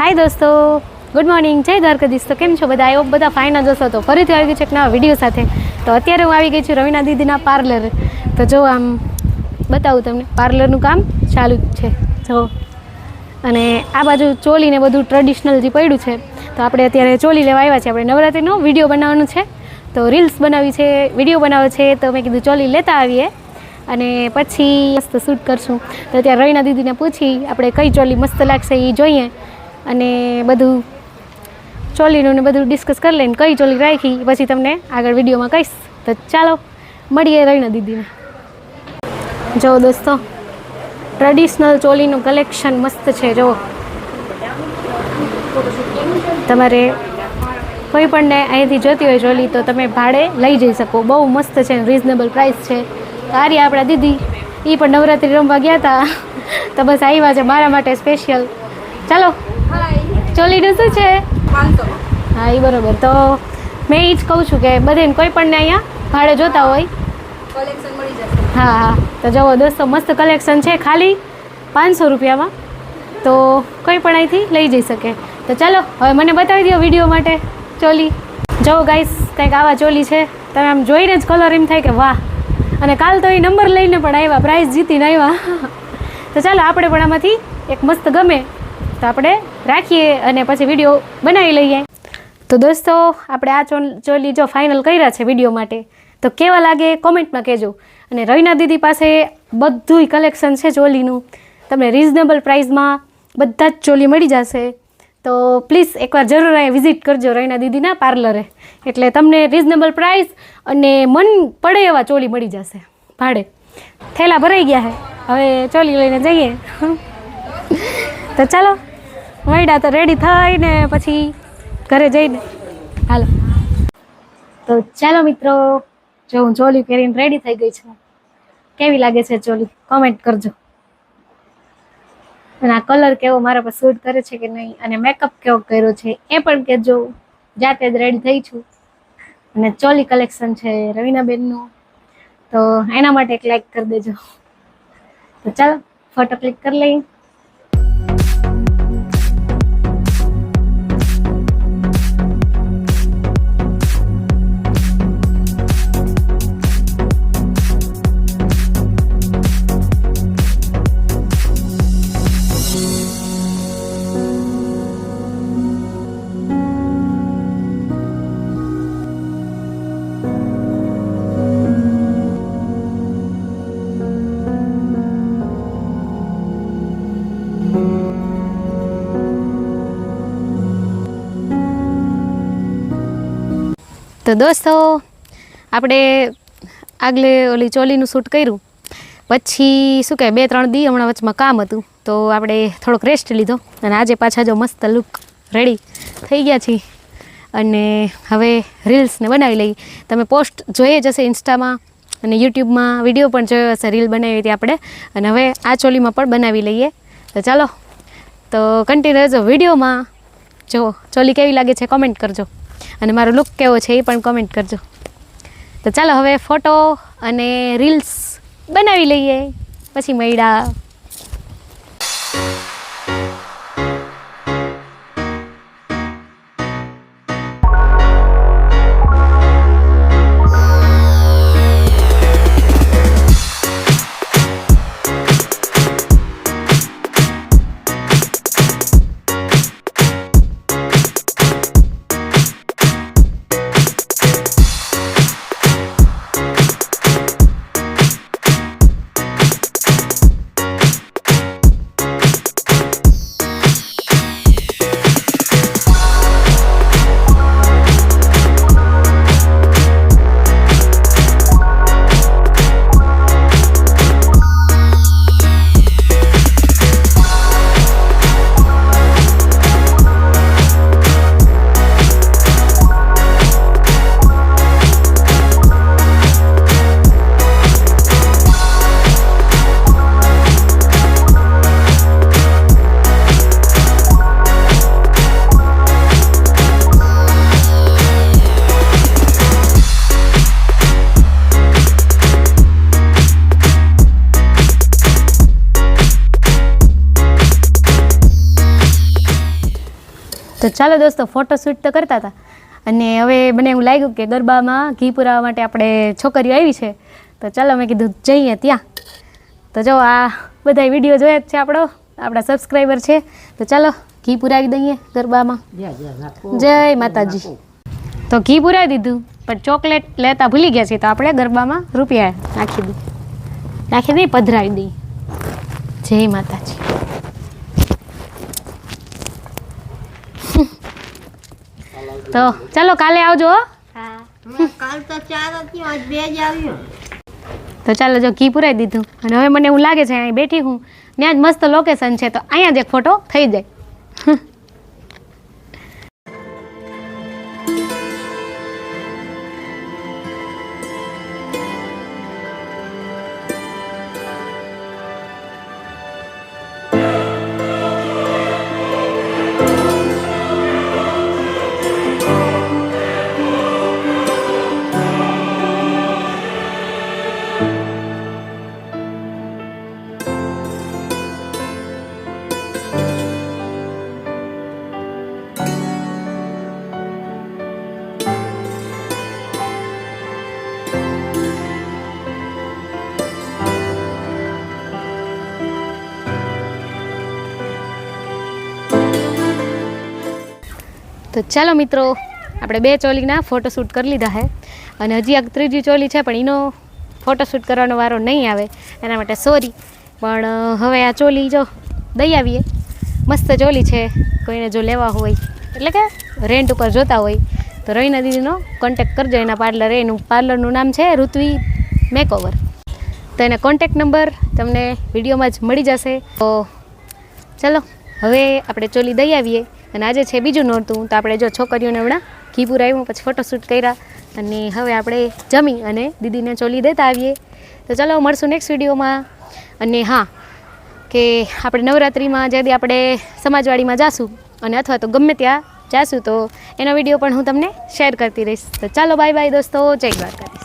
હાય દોસ્તો. Good morning જય દ્વારકાધીશ. તો કેમ છો બધા? એવો બધા ફાઇન જ હશો. તો ફરીથી આવી ગઈ છે એક નવા વીડિયો સાથે. તો અત્યારે હું આવી ગઈ છું રવિના દીદીના પાર્લર તો જો આમ બતાવું તમને. પાર્લરનું કામ ચાલુ જ છે. જો. અને આ બાજુ ચોલીને બધું ટ્રેડિશનલ જે પડ્યું છે, તો આપણે અત્યારે ચોલી લેવા આવ્યા છે આપણે નવરાત્રિનો વીડિયો બનાવવાનો છે. તો રીલ્સ બનાવી છે વીડિયો બનાવે છે. તો મેં કીધું ચોલી લેતા આવીએ. અને પછી મસ્ત શૂટ કરશું. તો અત્યારે રવિના દીદીને પૂછી, આપણે કઈ ચોલી મસ્ત લાગશે એ જોઈએ. અને બધું ચોલીનું ને બધું ડિસ્કસ કરી લઈને કઈ ચોલી રાખી, પછી તમને આગળ વિડીયોમાં કહીશ. તો ચાલો, મળીએ રહીને દીદીને. જો દોસ્તો ટ્રેડિશનલ ચોલીનું કલેક્શન મસ્ત છે, જો. તમારે કોઈ પણને અહીંથી જોતી હોય ચોલી તો તમે ભાડે લઈ જઈ શકો. બહુ મસ્ત છે રિઝનેબલ પ્રાઇસ છે. તારી આપણા દીદી એ પણ નવરાત્રિ રમવા ગયા હતા તો બસ આવ્યા છે મારા માટે સ્પેશિયલ ચાલો ચોલીનું શું છે? હા એ બરોબર. તો મેં એ જ કહું છું કે બધાને કોઈ પણને અહીંયા ભાડે જોતા હોય. કલેક્શન મળી જશે. હા હા. તો જુઓ દોસ્તો મસ્ત કલેક્શન છે ખાલી પાંચસો રૂપિયામાં. તો કોઈ પણ અહીંથી લઈ જઈ શકે. તો ચાલો હવે મને બતાવી દો વીડિયો માટે ચોલી. જો ગાઈસ કંઈક આવા ચોલી છે. તમે આમ જોઈને જ કલર એમ થાય કે વાહ. અને કાલ તો એ નંબર લઈને પણ આવ્યા પ્રાઇઝ જીતીને આવ્યા. તો ચાલો આપણે પણ આમાંથી એક મસ્ત ગમે. તો આપણે રાખીએ અને પછી વીડિયો બનાવી લઈએ. તો દોસ્તો, આપણે આ ચોલ જો ફાઇનલ કર્યા છે વીડિયો માટે, તો કેવા લાગે કોમેન્ટમાં કહેજો. અને રવિના દીદી પાસે બધુંય કલેક્શન છે ચોલીનું. તમને રિઝનેબલ પ્રાઇસમાં બધા જ ચોલી મળી જશે. તો પ્લીઝ એકવાર જરૂર અહીંયા વિઝિટ કરજો રવિના દીદીના પાર્લરે એટલે તમને રિઝનેબલ પ્રાઇસ અને મન પડે એવા ચોલી મળી જશે. ભાડે. થેલા ભરાઈ ગયા છે હવે ચોલી લઈને જઈએ. તો ચાલો. મળ્યા તો રેડી થઈને પછી ઘરે જઈને. હાલો. તો ચાલો મિત્રો, જો હું ચોલી પહેરીને રેડી થઈ ગઈ છું. કેવી લાગે છે ચોલી કોમેન્ટ કરજો. અને આ કલર કેવો મારા પર સૂટ કરે છે કે નહીં અને મેકઅપ કેવો કર્યો છે એ પણ કહેજો. જાતે જ રેડી થઈ છું. અને ચોલી કલેક્શન છે રવિનાબેનનું. તો એના માટે એક લાઈક કરી દેજો. તો ચાલો ફોટો ક્લિક કરી લઈએ. તો દોસ્તો, આપણે આગલે ઓલી ચોલીનું શૂટ કર્યું. પછી શું કહે બે ત્રણ દી હમણાં વચમાં કામ હતું. તો આપણે થોડોક રેસ્ટ લીધો અને આજે પાછા જો મસ્ત લુક રેડી થઈ ગયા છીએ. અને હવે રીલ્સને બનાવી લઈ તમે પોસ્ટ જોઈએ જશે ઇન્સ્ટામાં અને યુટ્યુબમાં વીડિયો પણ જોયો હશે રીલ બનાવી હતી આપણે. અને હવે આ ચોલીમાં પણ બનાવી લઈએ. તો ચાલો, તો કન્ટિન્યુ રહેજો વિડીયોમાં. જો ચોલી કેવી લાગે છે કોમેન્ટ કરજો. અને મારો લુક કેવો છે એ પણ કોમેન્ટ કરજો. તો ચાલો હવે ફોટો અને રીલ્સ બનાવી લઈએ. પછી મળ્યા તો ચાલો દોસ્તો ફોટો શૂટ તો કરતા હતા. અને હવે મને એવું લાગ્યું કે ગરબામાં ઘી પુરાવા માટે આપણે છોકરીઓ આવી છે. તો ચાલો મેં કીધું જઈએ ત્યાં. તો જો આ બધા વીડિયો જોયા જ છે આપણો આપણા સબસ્ક્રાઈબર છે. તો ચાલો ઘી પુરાવી દઈએ ગરબામાં. જય માતાજી. તો ઘી પુરાવી દીધું પણ ચોકલેટ લેતા ભૂલી ગયા છીએ તો આપણે ગરબામાં રૂપિયા નાખી દઈએ. નાખી દઈએ પધરાવી દઈએ. જય માતાજી. તો ચાલો કાલે આવજો હો. કાલ તો ચાલો જો ઘી પુરાઈ દીધું. અને હવે મને એવું લાગે છે અહીં બેઠી હું. ત્યાં જ મસ્ત લોકેશન છે તો અહીંયા જ એક ફોટો થઈ જાય. તો ચાલો મિત્રો, આપણે બે ચોલીના ફોટોશૂટ કરી લીધા છે અને હજી આ ત્રીજી ચોલી છે, પણ એનો ફોટોશૂટ કરવાનો વારો નહીં આવે. એના માટે સોરી પણ હવે આ ચોલી જો દઈ આવીએ. મસ્ત ચોલી છે, કોઈને જો લેવા હોય, એટલે કે રેન્ટ ઉપર જોતા હોય, તો રવિના દીદીનો કોન્ટેક્ટ કરજો. એના પાર્લર એનું પાર્લરનું નામ છે ઋત્વી મેકઓવર તો એના કોન્ટેક્ટ નંબર તમને વિડીયોમાં જ મળી જશે. તો ચલો, હવે આપણે ચોલી દઈ આવીએ. અને આજે છે બીજું નોરતું, તો આપણે જો છોકરીઓને હમણાં ઘી પુરાવ્યું, પછી ફોટોશૂટ કર્યા અને હવે આપણે જમી અને દીદીને ચોલી દેતા આવીએ. તો ચાલો મળશું નેક્સ્ટ વિડીયોમાં. અને હા, કે આપણે નવરાત્રિમાં જ્યાંથી આપણે સમાજવાડીમાં જાશું, અને અથવા તો ગમે ત્યાં જાશું, તો એનો વીડિયો પણ હું તમને શેર કરતી રહીશ. તો ચાલો બાય બાય દોસ્તો, જય દ્વારકા